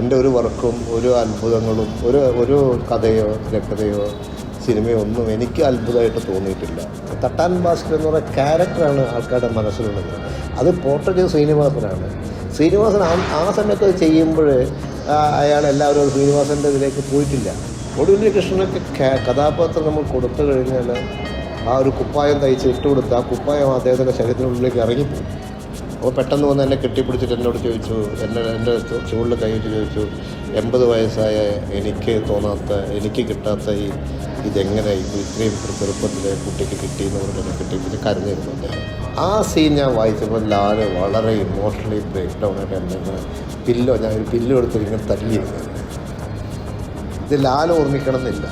എന്റെ ഒരു വർക്കും ഒരു അത്ഭുതങ്ങളും ഒരു ഒരു കഥയോ തിരക്കഥയോ സിനിമയോ ഒന്നും എനിക്ക് അത്ഭുതമായിട്ട് തോന്നിയിട്ടില്ല. തട്ടാൻ ഭാസ്കർ എന്ന് പറയുന്ന ക്യാരക്ടറാണ് ആൾക്കാരുടെ മനസ്സിലുള്ളത്. അത് പോർട്രേറ്റ് ശ്രീനിവാസനാണ്. ശ്രീനിവാസൻ ആ സമയത്ത് ചെയ്യുമ്പോൾ അയാൾ എല്ലാവരും ശ്രീനിവാസന്റെ ഇതിലേക്ക് പോയിട്ടില്ല. ഒടുവിൽ കൃഷ്ണനൊക്കെ കഥാപാത്രം നമ്മൾ കൊടുത്തു കഴിഞ്ഞാൽ ആ ഒരു കുപ്പായം തയ്ച്ച് ഇട്ട് കൊടുത്ത് ആ കുപ്പായം അദ്ദേഹത്തിന്റെ ശരീരത്തിനുള്ളിലേക്ക് ഇറങ്ങിപ്പോകും. അപ്പോൾ പെട്ടെന്ന് വന്ന് എന്നെ കെട്ടിപ്പിടിച്ചിട്ട് എന്നോട് ചോദിച്ചു എന്നെ എന്റെ ചുവളിൽ കൈ വെച്ച് ചോദിച്ചു എൺപത് വയസ്സായ എനിക്ക് തോന്നാത്ത എനിക്ക് കിട്ടാത്ത ഈ ഇതെങ്ങനെ ഇപ്പോൾ ഇത്രയും ചെറുപ്പത്തിൽ കുട്ടിക്ക് കിട്ടി എന്ന് പറഞ്ഞിട്ട് കെട്ടിപ്പിടിച്ച് കരഞ്ഞിരുന്നു അദ്ദേഹം ആ സീൻ ഞാൻ വായിച്ചപ്പോൾ ലാൽ വളരെ ഇമോഷണലി ബ്രേക്ക് ഡൗൺ ആയിട്ട് എന്നെ പില്ലോ ഞാൻ ഒരു പില്ലോ എടുത്ത് ഇങ്ങനെ തല്ലിയിരുന്നു. ഇത് ലാൽ ഓർമ്മിക്കണം എന്നില്ല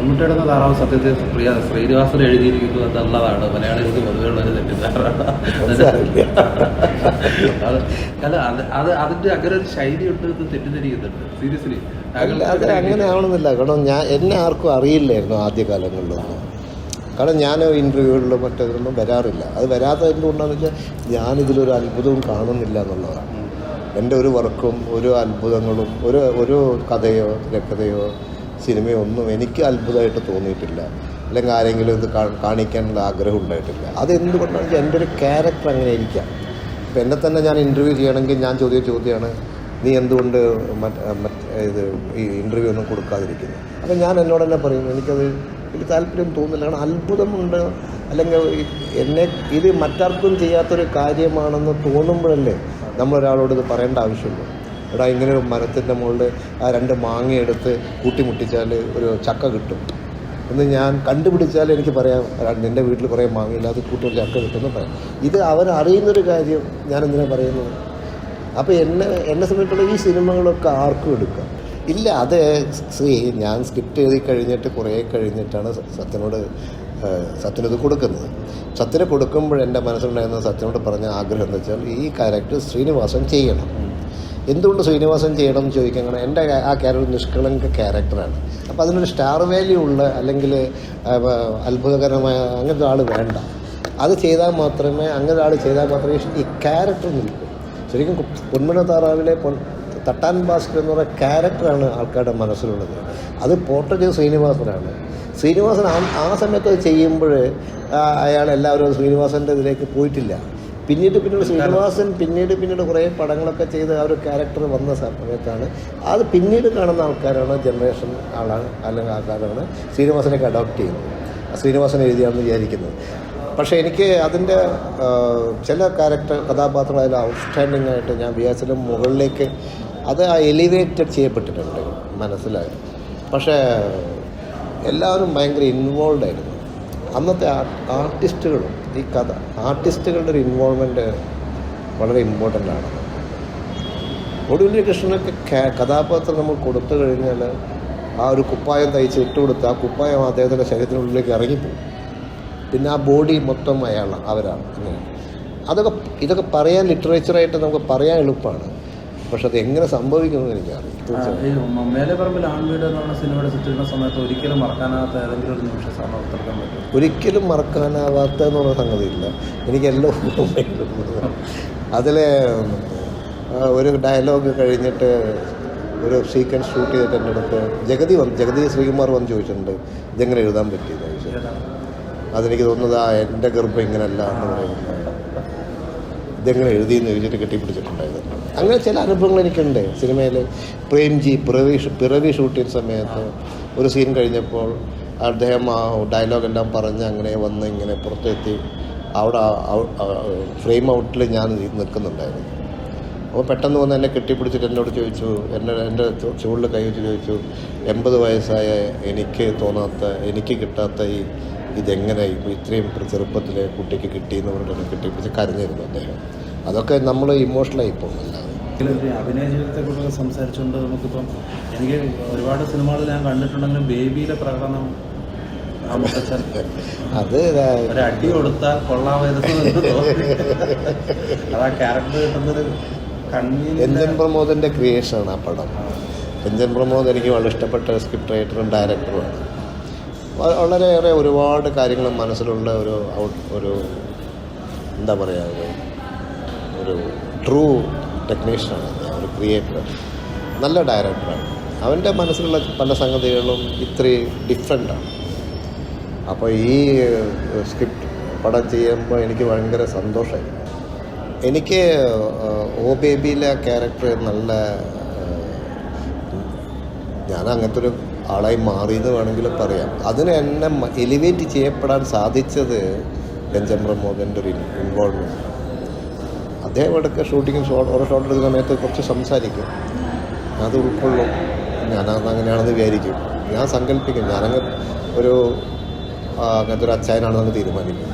പൊന്മുട്ടയുടെ താറാവ് സത്യത്തെ പ്രിയ ശ്രീനിവാസൻ എഴുതിയിരിക്കുന്നു എന്നുള്ളതാണ്. മലയാളികൾക്ക് പൊതുവെയുള്ള ഒരു തെറ്റിദ്ധാരണ. അത് അല്ല അത് അത് അതിന്റെ അങ്ങനെ ഒരു ശൈലിയുണ്ട് എന്ന് തെറ്റിദ്ധരിക്കുന്നുണ്ട്. സീരിയസ്ലി. അത് അങ്ങനെ ആവണമെന്നില്ല. കാരണം ഞാൻ എന്നെ ആർക്കും അറിയില്ലായിരുന്നു ആദ്യ കാലങ്ങളിലൊന്നും കാരണം ഞാൻ ഇന്റർവ്യൂകളിലും മറ്റേതിലൊന്നും വരാറില്ല. അത് വരാത്തത് എന്തുകൊണ്ടാണെന്ന് വെച്ചാൽ ഞാനിതിലൊരു അത്ഭുതവും കാണുന്നില്ല എന്നുള്ളതാണ്. എന്റെ ഒരു വർക്കും ഒരു അത്ഭുതങ്ങളും ഒരു ഒരു കഥയോ തിരക്കഥയോ സിനിമയോ ഒന്നും എനിക്ക് അത്ഭുതമായിട്ട് തോന്നിയിട്ടില്ല. അല്ലെങ്കിൽ ആരെങ്കിലും ഇത് കാണിക്കാനുള്ള ആഗ്രഹം ഉണ്ടായിട്ടില്ല. അതെന്തുകൊണ്ടാണെന്ന് വെച്ചാൽ എന്റെ ഒരു ക്യാരക്ടർ അങ്ങനെ ഇരിക്കാം. ഇപ്പം എന്നെ തന്നെ ഞാൻ ഇന്റർവ്യൂ ചെയ്യണമെങ്കിൽ ഞാൻ ചോദ്യ ചോദ്യമാണ് നീ എന്തുകൊണ്ട് മറ്റ് ഇത് ഈ ഇന്റർവ്യൂ ഒന്നും കൊടുക്കാതിരിക്കുന്നു? അപ്പം ഞാൻ എന്നോട് തന്നെ പറയും എനിക്കത് എനിക്ക് താല്പര്യം തോന്നുന്നില്ല. കാരണം അത്ഭുതമുണ്ട്. അല്ലെങ്കിൽ എന്നെ ഇത് മറ്റാർക്കും ചെയ്യാത്തൊരു കാര്യമാണെന്ന് തോന്നുമ്പോഴല്ലേ നമ്മളൊരാളോട് ഇത് പറയേണ്ട ആവശ്യമുള്ളൂ. എടാ ഇങ്ങനെ ഒരു മരത്തിന്റെ മുകളിൽ ആ രണ്ട് മാങ്ങ എടുത്ത് കൂട്ടിമുട്ടിച്ചാൽ ഒരു ചക്ക കിട്ടും. എന്ന് ഞാൻ കണ്ടുപിടിച്ചാൽ എനിക്ക് പറയാം "എടാ, നിന്റെ വീട്ടിൽ കുറേ മാങ്ങയില്ല അത് കൂട്ടി ചക്ക കിട്ടുമെന്ന് പറയാം. ഇത് അവരറിയുന്നൊരു കാര്യം ഞാൻ എന്തിനാ പറയുന്നത്? അപ്പോൾ എന്നെ എന്നെ സംബന്ധിച്ചുള്ള ഈ സിനിമകളൊക്കെ ആർക്കും എടുക്കാം. ഇല്ല അത് ശ്രീ ഞാൻ സ്ക്രിപ്റ്റ് എഴുതി കഴിഞ്ഞിട്ട് കുറേ കഴിഞ്ഞിട്ടാണ് സത്യനോട് സത്യന സത്യനത് കൊടുക്കുന്നത്. സത്യനെ കൊടുക്കുമ്പോൾ എന്റെ മനസ്സിലുണ്ടായിരുന്ന സത്യനോട് പറഞ്ഞ ആഗ്രഹം എന്ന് വെച്ചാൽ ഈ ക്യാരക്ടർ ശ്രീനിവാസൻ ചെയ്യണം. എന്തുകൊണ്ട് ശ്രീനിവാസൻ ചെയ്യണം എന്ന് ചോദിക്കാൻ എന്റെ ആ ക്യാരക്ടർ നിഷ്കളങ്ക ക്യാരക്ടറാണ്. അപ്പോൾ അതിനൊരു സ്റ്റാർ വാല്യൂ ഉള്ള അല്ലെങ്കിൽ അത്ഭുതകരമായ അങ്ങനത്തെ ആൾ വേണ്ട. അത് ചെയ്താൽ മാത്രമേ അങ്ങനെ ഒരാൾ ചെയ്താൽ മാത്രമേ ഈ ക്യാരക്ടർ നിൽക്കൂ. ശരിക്കും പൊന്മന താറാവിലെ പൊൻ തട്ടാൻ ഭാസ്കർ എന്ന് പറയുന്ന ക്യാരക്ടറാണ് ആൾക്കാരുടെ മനസ്സിലുള്ളത്. അത് ചെയ്ത് ശ്രീനിവാസനാണ്. ശ്രീനിവാസൻ ആ സമയത്ത് ചെയ്യുമ്പോൾ അയാൾ എല്ലാവരും ശ്രീനിവാസന്റെ ഇതിലേക്ക് പോയിട്ടില്ല. പിന്നീട് പിന്നീട് ശ്രീനിവാസൻ പിന്നീട് പിന്നീട് കുറേ പടങ്ങളൊക്കെ ചെയ്ത് ആ ഒരു ക്യാരക്ടർ വന്ന സമയത്താണ്. അത് പിന്നീട് കാണുന്ന ആൾക്കാരാണ് ജനറേഷൻ ആളാണ് അല്ലെങ്കിൽ ആൾക്കാരാണ് ശ്രീനിവാസനൊക്കെ അഡോപ്റ്റ് ചെയ്യുന്നത്. ശ്രീനിവാസൻ എഴുതിയാണെന്ന് വിചാരിക്കുന്നത്. പക്ഷേ എനിക്ക് അതിന്റെ ചില ക്യാരക്ടർ കഥാപാത്രങ്ങൾ അതിൽ ഔട്ട്സ്റ്റാൻഡിംഗ് ആയിട്ട് ഞാൻ വിചാരിച്ചാലും മുകളിലേക്ക് അത് എലിവേറ്റഡ് ചെയ്യപ്പെട്ടിട്ടുണ്ട് മനസ്സിലായി? പക്ഷേ എല്ലാവരും ഭയങ്കര ഇൻവോൾവ് ആയിരുന്നു. അന്നത്തെ ആർട്ടിസ്റ്റുകളും ഈ കഥ ആർട്ടിസ്റ്റുകളുടെ ഒരു ഇൻവോൾവ്മെന്റ് വളരെ ഇമ്പോർട്ടന്റ് ആണ്. ഒടുവിൽ കൃഷ്ണനൊക്കെ കഥാപാത്രം നമ്മൾ കൊടുത്തു കഴിഞ്ഞാൽ ആ ഒരു കുപ്പായം തയ്ച്ച് ഇട്ട് കൊടുത്ത് ആ കുപ്പായം അദ്ദേഹത്തിന്റെ ശരീരത്തിനുള്ളിലേക്ക് ഇറങ്ങിപ്പോകും. പിന്നെ ആ ബോഡി മൊത്തം അയാളാണ് അവരാണ്. അങ്ങനെ. അതൊക്കെ ഇതൊക്കെ പറയാൻ ലിറ്ററേച്ചറായിട്ട് നമുക്ക് പറയാൻ എളുപ്പമാണ്. പക്ഷെ അത് എങ്ങനെ സംഭവിക്കുമെന്ന് എനിക്കറിയാം തീർച്ചയായും. മേലെ പറമ്പിൽ ആൺവീട് എന്ന് പറഞ്ഞ സിനിമയുടെ ചിത്രീകരണ സമയത്ത് ഒരിക്കലും മറക്കാനാകാത്ത ഏതെങ്കിലും ഒരു നിമിഷം സാറിന് ഓർത്തെടുക്കാൻ പറ്റും ഒരിക്കലും മറക്കാനാവാത്ത എന്ന് പറഞ്ഞ സംഗതിയില്ല എനിക്കെല്ലാം അതിലെ അതിൽ ഒരു ഡയലോഗ് കഴിഞ്ഞിട്ട് ഒരു സീക്വൻസ് ഷൂട്ട് ചെയ്തിട്ട് എന്റെ അടുത്ത് ജഗതി വന്ന് ജഗതി ശ്രീകുമാർ വന്ന് ചോദിച്ചിട്ടുണ്ട് ഇതെങ്ങനെ എഴുതാൻ പറ്റിയെന്ന് ചോദിച്ചത് അതെനിക്ക് തോന്നുന്നത് ആ എന്റെ ഗർഭം ഇങ്ങനെയല്ല എന്ന് പറയുന്നത് ഇതെങ്ങനെ എഴുതിയെന്ന് ചോദിച്ചിട്ട് കെട്ടിപ്പിടിച്ചിട്ടുണ്ടായത്. അങ്ങനെ ചില അനുഭവങ്ങൾ എനിക്കുണ്ട്. സിനിമയിൽ പ്രേംജി പിറവി പിറവി ഷൂട്ട് സമയത്ത് ഒരു സീൻ കഴിഞ്ഞപ്പോൾ അദ്ദേഹം ആ ഡയലോഗ് ഡയലോഗെല്ലാം പറഞ്ഞ് അങ്ങനെ വന്ന് ഇങ്ങനെ പുറത്തെത്തി. അവിടെ ഫ്രെയിം ഔട്ടിൽ ഞാൻ നിൽക്കുന്നുണ്ടായിരുന്നു. അപ്പോൾ പെട്ടെന്ന് വന്ന് എന്നെ കെട്ടിപ്പിടിച്ചിട്ട് എന്നോട് ചോദിച്ചു എന്നെ എന്റെ ചുവളിൽ കൈ വെച്ച് ചോദിച്ചു എൺപത് വയസ്സായ എനിക്ക് തോന്നാത്ത എനിക്ക് കിട്ടാത്ത ഈ ഇതെങ്ങനെ ഇപ്പോൾ ഇത്രയും ചെറുപ്പത്തിൽ കുട്ടിക്ക് കിട്ടി എന്ന് പറഞ്ഞിട്ട് കിട്ടി കെട്ടിപ്പിടിച്ച് കരഞ്ഞിരുന്നു അദ്ദേഹം. അതൊക്കെ നമ്മൾ ഇമോഷണലായി പോകും അല്ലാതെ. ഒരു അഭിനയ ജീവിതത്തെക്കുറിച്ച് സംസാരിച്ചുകൊണ്ട് നമുക്കിപ്പം എനിക്ക് ഒരുപാട് സിനിമകൾ ഞാൻ കണ്ടിട്ടുണ്ടെങ്കിലും ബേബിയിലെ പ്രകടനം അത് അടി കൊടുത്താൽ കൊള്ളാമായിരുന്നു ക്യാരക്ടർ രഞ്ജൻ പ്രമോദിന്റെ ക്രിയേഷനാണ് ആ പടം. രഞ്ജൻ പ്രമോദ് എനിക്ക് വളരെ ഇഷ്ടപ്പെട്ട സ്ക്രിപ്റ്റ് റൈറ്ററും ഡയറക്ടറുമാണ് വളരെയേറെ ഒരുപാട് കാര്യങ്ങൾ മനസ്സിലുള്ള ഒരു ഒരു എന്താ പറയുക ഒരു ഒരു ട്രൂ ടെക്നീഷ്യനാണ് ഒരു ക്രിയേറ്റർ നല്ല ഡയറക്ടറാണ് അവന്റെ മനസ്സിലുള്ള പല സംഗതികളും ഇത്രയും ഡിഫറെന്റാണ് അപ്പോൾ ഈ സ്ക്രിപ്റ്റ് പടം ചെയ്യുമ്പോൾ എനിക്ക് ഭയങ്കര സന്തോഷമായി. എനിക്ക് ഓ ബേബിയിലെ ക്യാരക്ടർ നല്ല ഞാൻ അങ്ങനത്തെ ഒരു ആളായി മാറിയത് വേണമെങ്കിൽ പറയാം. അതിന് എന്നെ എലിവേറ്റ് ചെയ്യപ്പെടാൻ സാധിച്ചത് രഞ്ജൻ പ്രമോദന്റെ ഒരു ഇൻവോൾവ്മെന്റ് അദ്ദേഹം ഇടയ്ക്ക് ഷൂട്ടിങ് ഷോട്ട് ഓരോ ഷോട്ട് എടുക്കുന്ന സമയത്ത് കുറച്ച് സംസാരിക്കും. അത് ഉൾക്കൊള്ളും. ഞാനത് അങ്ങനെയാണെന്ന് വിചാരിക്കും. ഞാൻ സങ്കല്പിക്കും. ഞാനങ്ങ് ഒരു അങ്ങനത്തെ ഒരു അച്ചായനാണെന്ന് തീരുമാനിക്കും.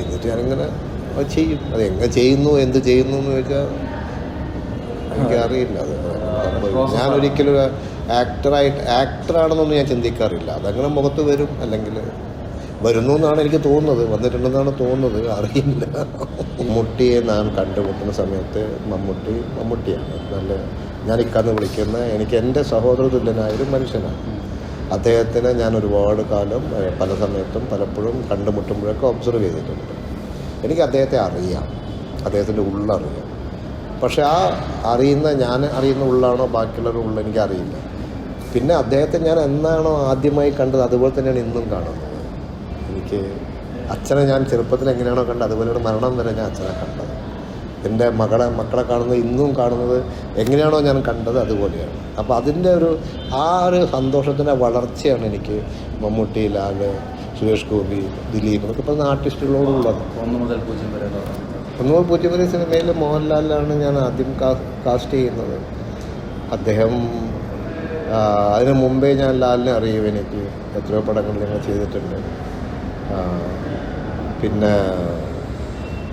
എന്നിട്ട് ഞാനിങ്ങനെ അത് ചെയ്യും. അത് എങ്ങനെ ചെയ്യുന്നു എന്ത് ചെയ്യുന്നു എന്ന് ചോദിച്ചാൽ എനിക്കറിയില്ല. അത് സംഭവിക്കും. ആക്ടറായിട്ട് ആക്ടറാണെന്നൊന്നും ഞാൻ ചിന്തിക്കാറില്ല. അതങ്ങനെ മുഖത്ത് വരും അല്ലെങ്കിൽ വരുന്നു എന്നാണ് എനിക്ക് തോന്നുന്നത്. വന്നിട്ടുണ്ടെന്നാണ് തോന്നുന്നത്. അറിയില്ല. മമ്മൂട്ടിയെ ഞാൻ കണ്ടുമുട്ടുന്ന സമയത്ത് മമ്മൂട്ടി മമ്മൂട്ടിയാണ്. നല്ല ഞാൻ ഇക്കാന്ന് വിളിക്കുന്ന എനിക്ക് എന്റെ സഹോദര തുല്യനായൊരു മനുഷ്യനാണ്. അദ്ദേഹത്തിനെ ഞാൻ ഒരുപാട് കാലം പല സമയത്തും പലപ്പോഴും കണ്ടുമുട്ടുമ്പോഴൊക്കെ ഒബ്സർവ് ചെയ്തിട്ടുണ്ട്. എനിക്ക് അദ്ദേഹത്തെ അറിയാം. അദ്ദേഹത്തിന്റെ ഉള്ളറിയാം. പക്ഷെ ആ അറിയുന്ന ഞാൻ അറിയുന്ന ഉള്ളാണോ ബാക്കിയുള്ളവരുടെ ഉള്ള എനിക്ക് പിന്നെ അദ്ദേഹത്തെ ഞാൻ എന്നാണോ ആദ്യമായി കണ്ടത് അതുപോലെ തന്നെയാണ് ഇന്നും കാണുന്നത്. എനിക്ക് അച്ഛനെ ഞാൻ ചെറുപ്പത്തിൽ എങ്ങനെയാണോ കണ്ടത് അതുപോലെ ഒരു മരണം വരെ ഞാൻ അച്ഛനെ കണ്ടത്. എന്റെ മകളെ മക്കളെ കാണുന്നത് ഇന്നും കാണുന്നത് എങ്ങനെയാണോ ഞാൻ കണ്ടത് അതുപോലെയാണ്. അപ്പോൾ അതിന്റെ ഒരു ആ ഒരു സന്തോഷത്തിന്റെ വളർച്ചയാണ് എനിക്ക് മമ്മൂട്ടി ലാൽ സുരേഷ് ഗോപി ദിലീപ് എന്നൊക്കെ പറയുന്ന ആർട്ടിസ്റ്റുകളോടുള്ളത് ഒന്ന് മുതൽ പൂജ്യം വരെ എന്ന് പറഞ്ഞത്. വരെ സിനിമയിൽ മോഹൻലാലിലാണ് ഞാൻ ആദ്യം കാസ്റ്റ് ചെയ്യുന്നത്. അദ്ദേഹം അതിന് മുമ്പേ ഞാൻ ലാലിനെ അറിയും എനിക്ക് എത്രയോ പടങ്ങൾ ഞങ്ങൾ ചെയ്തിട്ടുണ്ട്. പിന്നെ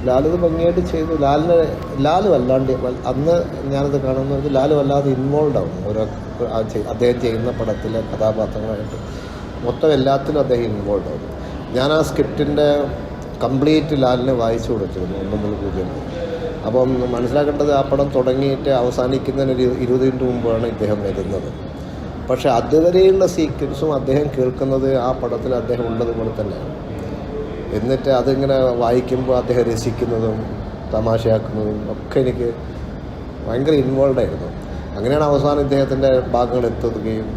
ലാലിത് ഭംഗിയായിട്ട് ചെയ്തു. ലാലിന് ലാലു വല്ലാണ്ട് വൽ- അന്ന് ഞാനത് കാണുന്നത് ലാലു അല്ലാതെ ഇൻവോൾവ് ആവും ഓരോ അദ്ദേഹം ചെയ്യുന്ന പടത്തിലെ കഥാപാത്രങ്ങളായിട്ട്. മൊത്തം എല്ലാത്തിലും അദ്ദേഹം ഇൻവോൾവ് ആവും. ഞാൻ ആ സ്ക്രിപ്റ്റിന്റെ കംപ്ലീറ്റ് ലാലിനെ വായിച്ചു കൊടുത്തിരുന്നു ഒന്നും പൂജ്യം. അപ്പം മനസ്സിലാക്കേണ്ടത് ആ പടം തുടങ്ങിയിട്ട് അവസാനിക്കുന്നതിന് ഒരു ഇരുപത് മിനിറ്റ് മുമ്പാണ് ഇദ്ദേഹം വരുന്നത്. പക്ഷേ അതുവരെയുള്ള സീക്വൻസും അദ്ദേഹം കേൾക്കുന്നത് ആ പടത്തിൽ അദ്ദേഹം ഉള്ളതുപോലെ തന്നെയാണ്. എന്നിട്ട് അതിങ്ങനെ വായിക്കുമ്പോൾ അദ്ദേഹം രസിക്കുന്നതും തമാശയാക്കുന്നതും ഒക്കെ എനിക്ക് ഭയങ്കര ഇൻവോൾവ് ആയിരുന്നു. അങ്ങനെയാണ് അവസാനം ഇദ്ദേഹത്തിന്റെ ഭാഗങ്ങൾ എത്തുകയും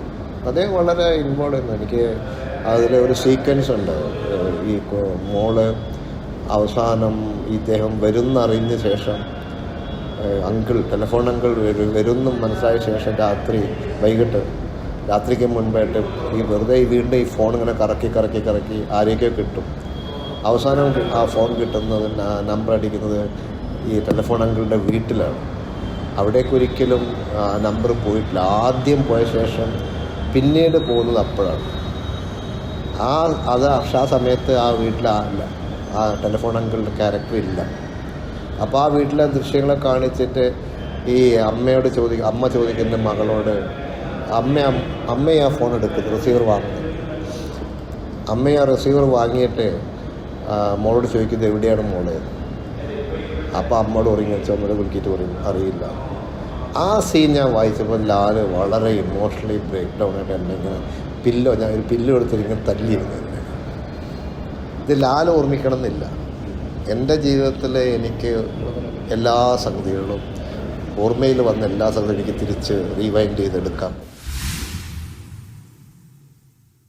അദ്ദേഹം വളരെ ഇൻവോൾവ് ആയിരുന്നു. എനിക്ക് അതിൽ ഒരു സീക്വൻസ് ഉണ്ട്. ഈ മോൾ അവസാനം ഇദ്ദേഹം വരുന്നറിഞ്ഞ ശേഷം അങ്കിൾ ടെലിഫോൺ അങ്കിൾ വരും വരുന്നും മനസ്സിലായ ശേഷം രാത്രി വൈകിട്ട് രാത്രിക്ക് മുൻപായിട്ട് ഈ വെറുതെ വീണ്ടും ഈ ഫോൺ ഇങ്ങനെ കറക്കി കറക്കി കറക്കി ആരെയൊക്കെയോ കിട്ടും. അവസാനം ആ ഫോൺ കിട്ടുന്നത് നമ്പർ അടിക്കുന്നത് ഈ ടെലിഫോൺ അങ്കിളുടെ വീട്ടിലാണ്. അവിടേക്ക് ഒരിക്കലും നമ്പർ പോയിട്ടില്ല. ആദ്യം പോയ ശേഷം പിന്നീട് പോകുന്നത് അപ്പോഴാണ്. ആ അത് ആ സമയത്ത് ആ വീട്ടിൽ ആ ടെലിഫോൺ അങ്കിളുടെ ക്യാരക്ടർ ഇല്ല. അപ്പോൾ ആ വീട്ടിലെ ദൃശ്യങ്ങളെ കാണിച്ചിട്ട് ഈ അമ്മയോട് ചോദി അമ്മ ചോദിക്കുന്ന മകളോട് അമ്മ അമ്മയാ ഫോൺ എടുക്കുന്നത് റിസീവർ വാങ്ങുന്നത്. അമ്മയാ റിസീവർ വാങ്ങിയിട്ട് മോളോട് ചോദിക്കുന്നത് എവിടെയാണ് മോളെ? അപ്പോൾ അമ്മയോട് ഉറങ്ങി വെച്ചാൽ അമ്മയോട് വിളിക്കിയിട്ട് പറയും അറിയില്ല. ആ സീൻ ഞാൻ വായിച്ചപ്പോൾ ലാൽ വളരെ ഇമോഷണലി ബ്രേക്ക് ഡൗൺ ആയിട്ട് എന്നെ ഇങ്ങനെ പില്ലോ ഞാൻ ഒരു പില്ലോ എടുത്തിട്ട് ഇങ്ങനെ തല്ലിയിരുന്നു ഇത് ലാൽ ഓർമ്മിക്കണം എന്നില്ല എന്റെ ജീവിതത്തിൽ എനിക്ക് എല്ലാ സംഗതികളും ഓർമ്മയിൽ വന്ന എല്ലാ സംഗതിയും എനിക്ക് തിരിച്ച് റീവൈൻഡ് ചെയ്തെടുക്കാം.